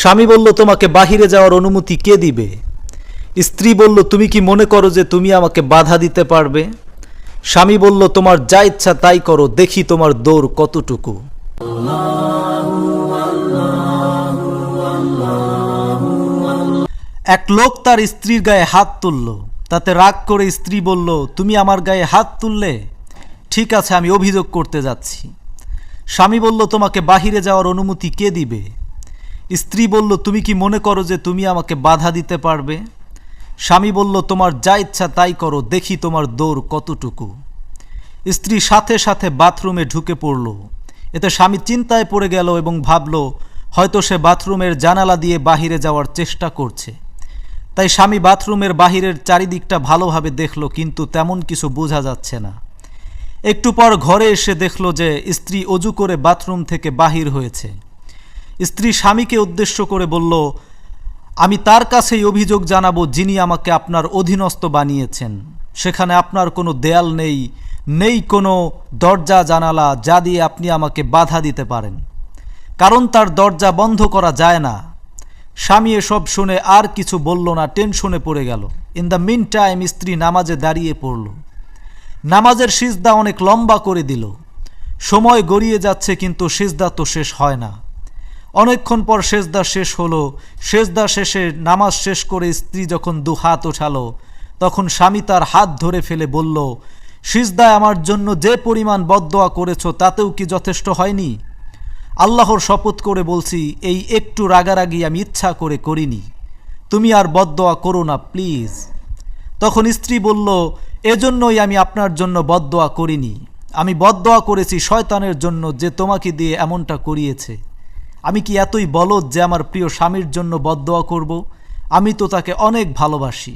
স্বামী বলল, তোমাকে বাহিরে যাওয়ার অনুমতি কে দিবে? স্ত্রী বলল, তুমি কি মনে করো যে তুমি আমাকে বাধা দিতে পারবে? স্বামী বলল, তোমার যা ইচ্ছা তাই করো, দেখি তোমার দৌড় কতটুকু। এক লোক তার স্ত্রীর গায়ে হাত তুলল। তাতে রাগ করে স্ত্রী বলল, তুমি আমার গায়ে হাত তুললে? ঠিক আছে, আমি অভিযোগ করতে যাচ্ছি। স্বামী বলল, তোমাকে বাহিরে যাওয়ার অনুমতি কে দিবে? স্ত্রী বলল, তুমি কি মনে করো যে তুমি আমাকে বাধা দিতে পারবে? স্বামী বলল, তোমার যা ইচ্ছা তাই করো, দেখি তোমার দৌড় কতটুকু। স্ত্রী সাথে সাথে বাথরুমে ঢুকে পড়ল। এতে স্বামী চিন্তায় পড়ে গেল এবং ভাবল, হয়তো সে বাথরুমের জানালা দিয়ে বাহিরে যাওয়ার চেষ্টা করছে। তাই স্বামী বাথরুমের বাহিরের চারিদিকটা ভালোভাবে দেখল, কিন্তু তেমন কিছু বোঝা যাচ্ছে না। একটু পর ঘরে এসে দেখল যে স্ত্রী অজু করে বাথরুম থেকে বাহির হয়েছে। স্ত্রী স্বামীকে উদ্দেশ্য করে বলল, আমি তার কাছেই অভিযোগ জানাব যিনি আমাকে আপনার অধীনস্থ বানিয়েছেন। সেখানে আপনার কোনো দেয়াল নেই নেই কোনো দরজা, জানালা যা দিয়ে আপনি আমাকে বাধা দিতে পারেন। কারণ তার দরজা বন্ধ করা যায় না। স্বামী এসব শুনে আর কিছু বলল না, টেনশনে পড়ে গেল। ইন দ্য মিন টাইম স্ত্রী নামাজে দাঁড়িয়ে পড়ল। নামাজের সিজদা অনেক লম্বা করে দিল। সময় গড়িয়ে যাচ্ছে কিন্তু সিজদা তো শেষ হয় না। অনেকক্ষণ পর সেজদা শেষ হলো। সেজদা শেষে নামাজ শেষ করে স্ত্রী যখন দু হাত ওঠালো, তখন স্বামী তার হাত ধরে ফেলে বলল, সিজদায় আমার জন্য যে পরিমাণ বদদোয়া করেছ তাতেও কি যথেষ্ট হয়নি? আল্লাহর শপথ করে বলছি, এই একটু রাগারাগি আমি ইচ্ছা করে করিনি। তুমি আর বদদোয়া করো না, প্লিজ। তখন স্ত্রী বলল, এজন্যই আমি আপনার জন্য বদদোয়া করিনি। আমি বদদোয়া করেছি শয়তানের জন্য যে তোমাকে দিয়ে এমনটা করিয়েছে। আমি কি এতই বলদ যে আমার প্রিয় স্বামীর জন্য বদদোয়া করব? আমি তো তাকে অনেক ভালোবাসি।